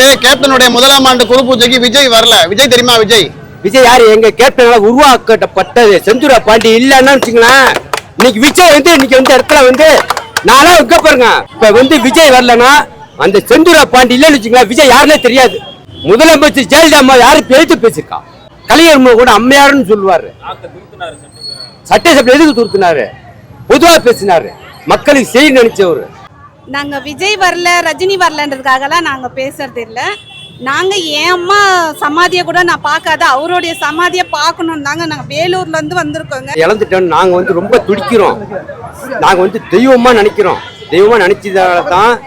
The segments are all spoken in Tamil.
கேப்டனுடைய முதலாம் ஆண்டு குரு பூஜைக்கு விஜய் வரல. விஜய் தெரியுமா விஜய்? விஜய் யாரு? எங்க கேப்டனால உருவாக்கப்பட்டது. செந்தூரா பாண்டி இல்லைன்னா வச்சுங்களேன் இன்னைக்கு விஜய் வந்து இன்னைக்கு வந்து இடத்துல வந்து நானும் இருக்க பாருங்க. இப்ப வந்து விஜய் வரலன்னா அந்த செந்தூரா பாண்டி இல்லைன்னு வச்சுங்களேன் விஜய் யாருன்னே தெரியாது. முதலமைச்சர் ஜெயலலிதா அம்மா யாரும் பேச்சு பேசிருக்கான் கலைஞர் கூட அம்மையாருன்னு சொல்லுவாரு. சட்டசபை எதுக்கு துருத்தினாரு? பொதுவா பேசினாரு. மக்களுக்கு செய்ய நினைச்சவரு. நாங்கள் விஜய் வரல ரஜினி வரலன்றதுக்காகலாம் நாங்கள் பேசுறது இல்லை. நாங்கள் என் அம்மா சமாதியை கூட நான் பார்க்காத அவருடைய சமாதியை பார்க்கணும் தாங்க நாங்கள் வேலூர்ல இருந்து வந்திருக்கோங்க. இழந்துட்டோம் நாங்கள் வந்து ரொம்ப துடிக்கிறோம். நாங்கள் வந்து தெய்வமாக நினைக்கிறோம். தெய்வமாக நினைச்சதால தான்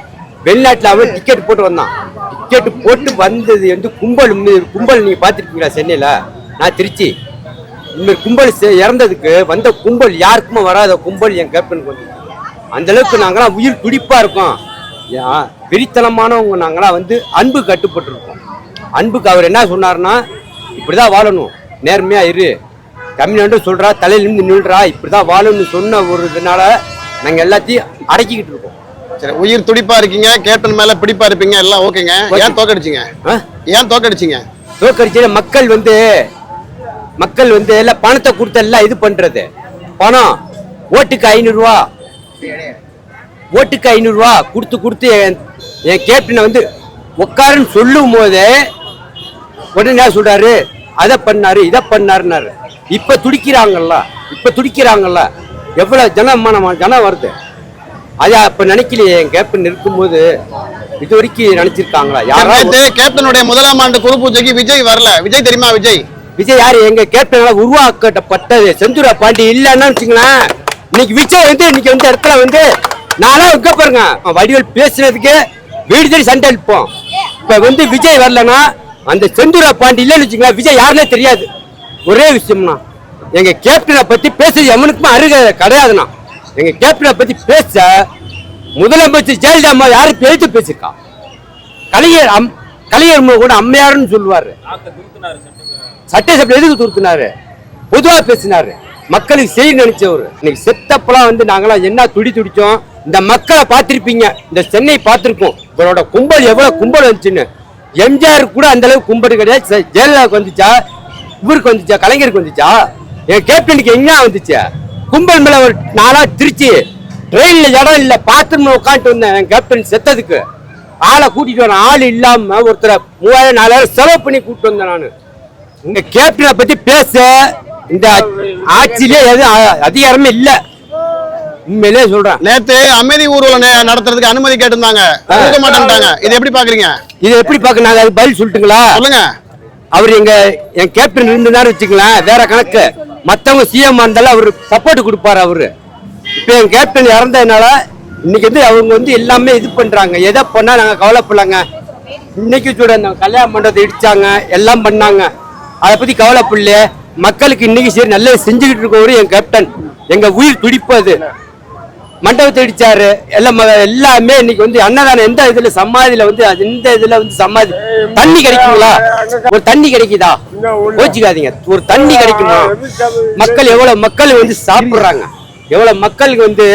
வெளிநாட்டில் அவன் டிக்கெட் போட்டு வந்தான். டிக்கெட் போட்டு வந்தது வந்து கும்பல் கும்பல் நீங்கள் பார்த்துருக்கீங்களா சென்னையில்? நான் திருச்சி. இந்த கும்பல் செ- இறந்ததுக்கு வந்த கும்பல் யாருக்குமே வராத கும்பல் என் கேப்டனுக்கு வந்து. அந்த அளவுக்கு நாங்களாம் உயிர் துடிப்பா இருக்கோம். வெறித்தனமானவங்க நாங்களாம் வந்து அன்பு கட்டுப்பட்டிருக்கோம். அன்புக்கு அவர் என்ன சொன்னாருன்னா இப்படிதான் வாழணும். நேர்மையா இரு. தமிழ்நாடு சொல்றா தலையில இருந்து நில்றா. இப்படிதான் வாழணும்னு சொன்ன ஒரு இதனால நாங்க எல்லாத்தையும் அடக்கிக்கிட்டு இருக்கோம். சரி உயிர் துடிப்பா இருக்கீங்க கேப்டன் மேல பிடிப்பா இருப்பீங்க எல்லாம் ஓகேங்க. ஏன் தோக்கடிச்சீங்க? ஏன் தோக்கடிச்சீங்க? தோக்கடிச்ச மக்கள் வந்து மக்கள் வந்து எல்லாம் பணத்தை கொடுத்து எல்லாம் இது பண்றது. பணம் ஓட்டுக்கு ஐநூறுரூவா ஓட்டுக்கு ஐநூறுரூவா கொடுத்து கொடுத்து என் கேப்டனை வந்து உட்காருன்னு சொல்லும் போதே உடனே சொல்றாரு? அதை பண்ணாரு இதை பண்ணாருன்னாரு. இப்ப துடிக்கிறாங்கல்ல இப்ப துடிக்கிறாங்கல்ல. எவ்வளவு ஜனமான ஜனம் வருது. அதை அப்ப நினைக்கலையே என் கேப்டன் இருக்கும்போது இது வரைக்கும் நினைச்சிருக்காங்களா? யாராவது கேப்டனுடைய முதலாம் ஆண்டு குரு பூஜைக்கு விஜய் வரல. விஜய் தெரியுமா விஜய்? விஜய் யாரு? எங்க கேப்டனால உருவாக்கப்பட்டது செந்தூரா பாண்டி இல்லைன்னா வச்சுங்களேன் இன்னைக்கு விஜய் வந்து இன்னைக்கு வந்து இடத்துல வந்து நானும் இங்க பாருங்க வடிவேல் பேசுறதுக்கு வீடு தேடி சண்டை அடிப்போம் இப்ப வந்து விஜய் வரலன்னா அந்த செந்தூரா பாண்டி இல்லைன்னு வச்சுங்களேன் விஜய் யாருன்னே தெரியாது. ஒரே விஷயம்னா எங்க கேப்டனை பத்தி பேசுறது எவனுக்குமே அருக கிடையாதுண்ணா. எங்க கேப்டனை பத்தி பேச முதலமைச்சர் ஜெயலலிதா அம்மா யாரும் பேச்சு பேசிருக்கா? கலைஞர் அம் கலைஞர் கூட அம்மையாருன்னு சொல்லுவாரு. சட்டசபை எதுக்கு துருத்துனாரு? பொதுவா பேசினாரு. மக்களுக்கு செய்ய நினைச்சவர். இன்னைக்கு செத்தப்பெல்லாம் வந்து நாங்களாம் என்ன துடி துடிச்சோம்? இந்த மக்களை பார்த்துருப்பீங்க. இந்த சென்னை பார்த்துருக்கோம். இவரோட கும்பல் எவ்வளோ கும்பல் வந்துச்சுன்னு. எம்ஜிஆர் கூட அந்த அளவுக்கு கும்பல் கிடையாது. ஜெ- ஜெயலலிதாவுக்கு வந்துச்சா? இவருக்கு வந்துச்சா? கலைஞருக்கு வந்துச்சா? என் கேப்டனுக்கு எங்க வந்துச்சு? கும்பல் மேல ஒரு நாளா திருச்சி. ட்ரெயின்ல இடம் இல்ல. பாத்ரூம்ல உட்காந்துட்டு வந்தேன் என் கேப்டன் செத்ததுக்கு. ஆளை கூட்டிட்டு வரேன் ஆள் இல்லாம ஒருத்தரை மூவாயிரம் நாலாயிரம் செலவு பண்ணி கூப்பிட்டு வந்தேன் நான். உங்க கேப்டனை பத்தி பேச. இந்த ஆட்சியிலே எதுவும் அதிகாரமே இல்ல. உண்மையிலே சொல்றேன். நேத்து அமைதி ஊர்வலம் நடத்துறதுக்கு அனுமதி கேட்டிருந்தாங்க. கொடுக்க மாட்டேன்ட்டாங்க. இதை எப்படி பாக்குறீங்க? இதை எப்படி நாங்க அதுக்கு பதில் சொல்லட்டுங்களா? சொல்லுங்க. அவர் எங்க என் கேப்டன் இருந்துதான் வச்சுக்கலாம் வேற கணக்கு. மத்தவங்க சிஎம் இருந்தாலும் அவர் சப்போர்ட் கொடுப்பாரு அவரு. இப்ப என் கேப்டன் இறந்ததுனால இன்னைக்கு வந்து அவங்க வந்து எல்லாமே இது பண்றாங்க. எதை பண்ணா நாங்க கவலைப்படலாங்க. இன்னைக்கு கூட கல்யாண மண்டபத்தை இடிச்சாங்க. எல்லாம் பண்ணாங்க. அதை பத்தி கவலைப்படல மக்களுக்கு இன்னைக்கு சரி நல்லது செஞ்சுக்கிட்டு இருக்கவரு என் கேப்டன் எங்க உயிர் துடிப்பு அது மண்டபத்தை இடிச்சாரு. எல்லாம் எல்லாமே இன்னைக்கு வந்து அன்னதானம் எந்த இதுல சமாதியில வந்து அது இந்த இதுல வந்து சமாதி தண்ணி கிடைக்குங்களா? ஒரு தண்ணி கிடைக்குதா? கோச்சிக்காதீங்க. ஒரு தண்ணி கிடைக்குமா? மக்கள் எவ்வளவு மக்கள் வந்து சாப்பிடுறாங்க. எவ்வளவு மக்களுக்கு வந்து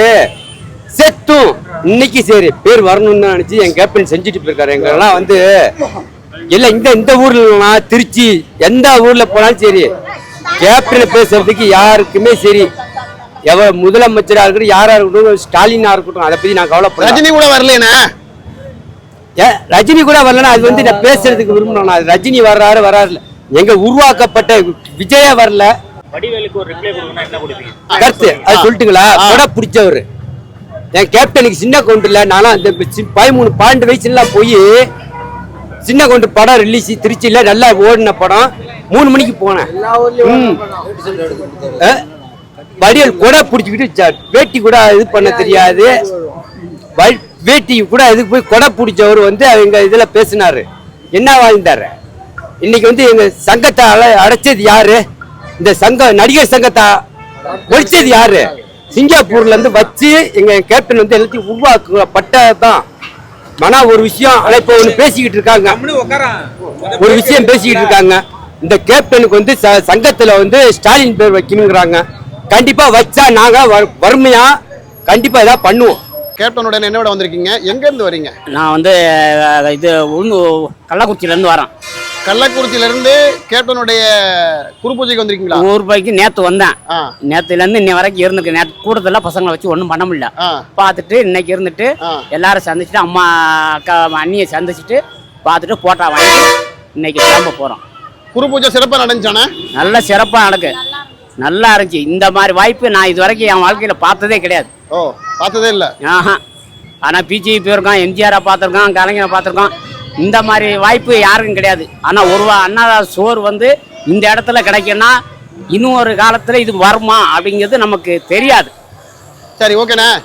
செத்தும் இன்னைக்கு சரி பேர் வரணும்னு தான் நினைச்சு என் கேப்டன் செஞ்சுட்டு போயிருக்காரு. எங்கெல்லாம் வந்து இல்ல இந்த இந்த ஊர்ல திருச்சி எந்த ஊர்ல போனாலும் சரி கேப்டனை பேசுறதுக்கு யாருக்குமே சரி. எவ முதலமைச்சரா இருக்கட்டும் யாரா இருக்கட்டும் ஸ்டாலினா இருக்கட்டும் அதை பத்தி நான் கவலைப்படுறேன் ரஜினி கூட வரலண்ணே. ஏன் ரஜினி கூட வரலன்னா அது வந்து நான் பேசுறதுக்கு விரும்பணும் அது ரஜினி வர்றாரு வராரு எங்க உருவாக்கப்பட்ட விஜய வரல. வடிவேலுக்கு ஒரு ரிப்ளை கொடுக்கணும் என்ன கொடுப்பீங்க? கருத்து அது சொல்லிட்டுங்களா? கொடை பிடிச்சவர். என் கேப்டனுக்கு சின்ன கவுண்டர்ல நானும் அந்த சி- பதிமூணு பன்னெண்டு வயசுலாம் போய் சின்ன கொண்டு படம் ரிலீஸ் திருச்சியில் நல்லா ஓடின படம். மூணு மணிக்கு போனேன். ம். கூட பிடிச்சிக்கிட்டு வேட்டி கூட இது பண்ண தெரியாது. வேட்டி கூட இதுக்கு போய் கொடை பிடிச்சவர் வந்து எங்க இதில் பேசினாரு. என்ன வாழ்ந்தாரு இன்னைக்கு வந்து எங்க சங்கத்தை அல- அடைச்சது யாரு? இந்த சங்க நடிகர் சங்கத்தை ஒழிச்சது யாரு? சிங்கப்பூர்ல இருந்து வச்சு எங்க கேப்டன் வந்து எல்லாத்தையும் உருவாக்கப்பட்டதான் ஆனா ஒரு விஷயம் ஆனா இப்ப ஒண்ணு பேசிக்கிட்டு இருக்காங்க. ஒரு விஷயம் பேசிக்கிட்டு இருக்காங்க. இந்த கேப்டனுக்கு வந்து ச- சங்கத்துல வந்து ஸ்டாலின் பேர் வைக்கணுங்கிறாங்க. கண்டிப்பா வச்சா நாங்க வறு- வறுமையா கண்டிப்பா ஏதாவது பண்ணுவோம். கேப்டனுடன் என்ன விட வந்திருக்கீங்க? எங்க இருந்து வரீங்க? நான் வந்து இது கள்ளக்குறிச்சியிலேருந்து வரேன். கள்ளக்குறிச்சியில இருந்து கேப்டனுடைய குரு பூஜைக்கு வந்திருக்கீங்களா? ஊர் பைக்கு நேற்று வந்தேன். நேற்றுலேருந்து இன்னை வரைக்கும் இருந்துருக்கு நேற்று கூட்டத்தில் பசங்களை வச்சு ஒன்றும் பண்ண முடியல. பார்த்துட்டு இன்னைக்கு இருந்துட்டு. எல்லாரும் சந்திச்சுட்டு அம்மா அக்கா அண்ணியை சந்திச்சுட்டு பார்த்துட்டு போட்டா வாங்கி இன்னைக்கு கிளம்ப போகிறோம் குரு பூஜை சிறப்பா நடந்துச்சானே நல்ல சிறப்பாக நடக்கு. நல்லா இருந்துச்சு. இந்த மாதிரி வாய்ப்பு நான் இது வரைக்கும் என் வாழ்க்கையில் பார்த்ததே கிடையாது. ஓ பார்த்ததே இல்ல. ஆஹா. ஆனால் பிஜேபி போயிருக்கோம் எம்ஜிஆரை பார்த்துருக்கோம் கலைஞரை பார்த்துருக்கோம் இந்த மாதிரி வாய்ப்பு யாருக்கும் கிடையாது. ஆனால் ஒரு வா- அண்ணா சோறு வந்து இந்த இடத்துல கிடைக்குன்னா இன்னும் ஒரு காலத்தில் இது வருமா அப்படிங்கிறது நமக்கு தெரியாது. சரி ஓகேண்ணே.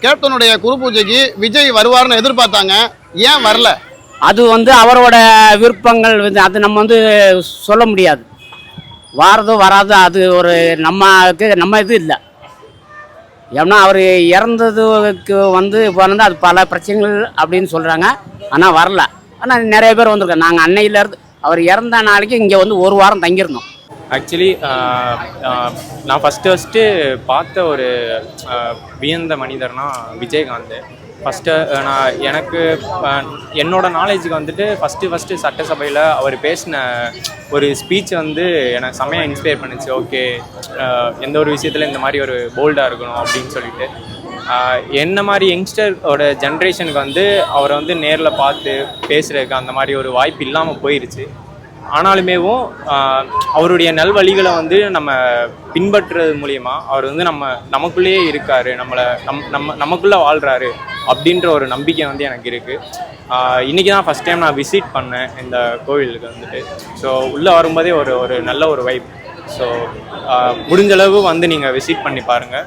கேப்டனுடைய குரு பூஜைக்கு விஜய் வருவார்னு எதிர்பார்த்தாங்க. ஏன் வரல? அது வந்து அவரோட விருப்பங்கள் வந்து அது நம்ம வந்து சொல்ல முடியாது. வாரதோ வராதோ அது ஒரு நம்மக்கு நம்ம இது இல்லை. ஏன்னா அவர் இறந்ததுக்கு வந்து வந்து அது பல பிரச்சனைகள் அப்படின்னு சொல்கிறாங்க ஆனால் வரல. ஆனால் நிறைய பேர் வந்திருக்கோம் நாங்கள் அன்னையிலேருந்து அவர் இறந்த நாளைக்கு இங்கே வந்து ஒரு வாரம் தங்கியிருந்தோம். ஆக்சுவலி நான் ஃபஸ்ட்டு ஃபஸ்ட்டு பார்த்த ஒரு வியந்த மனிதர்னா விஜயகாந்த். ஃபஸ்ட்டு uh, நான் எனக்கு uh, என்னோட நாலேஜுக்கு வந்துட்டு ஃபஸ்ட்டு ஃபஸ்ட்டு சட்டசபையில் அவர் பேசின ஒரு ஸ்பீச் வந்து எனக்கு செம்மையாக இன்ஸ்பயர் பண்ணுச்சு. ஓகே uh, எந்த ஒரு விஷயத்தில் இந்த மாதிரி ஒரு போல்டாக இருக்கணும் அப்படின்னு சொல்லிட்டு. என்ன மாதிரி யங்ஸ்டரோட ஜென்ரேஷனுக்கு வந்து அவரை வந்து நேரில் பார்த்து பேசுகிறதுக்கு அந்த மாதிரி ஒரு வாய்ப்பு இல்லாமல் போயிருச்சு. ஆனாலுமேவும் அவருடைய நல்வழிகளை வந்து நம்ம பின்பற்றுறது மூலியமா அவர் வந்து நம்ம நமக்குள்ளேயே இருக்காரு நம்மளை நம் நம்ம நமக்குள்ளே வாழ்கிறாரு அப்படின்ற ஒரு நம்பிக்கை வந்து எனக்கு இருக்குது இன்றைக்கி தான் ஃபஸ்ட் டைம் நான் விசிட் பண்ணேன் இந்த கோவிலுக்கு வந்துட்டு. ஸோ உள்ளே வரும்போதே ஒரு ஒரு நல்ல ஒரு வைப் ஸோ முடிஞ்சளவு வந்து நீங்கள் விசிட் பண்ணி பாருங்கள்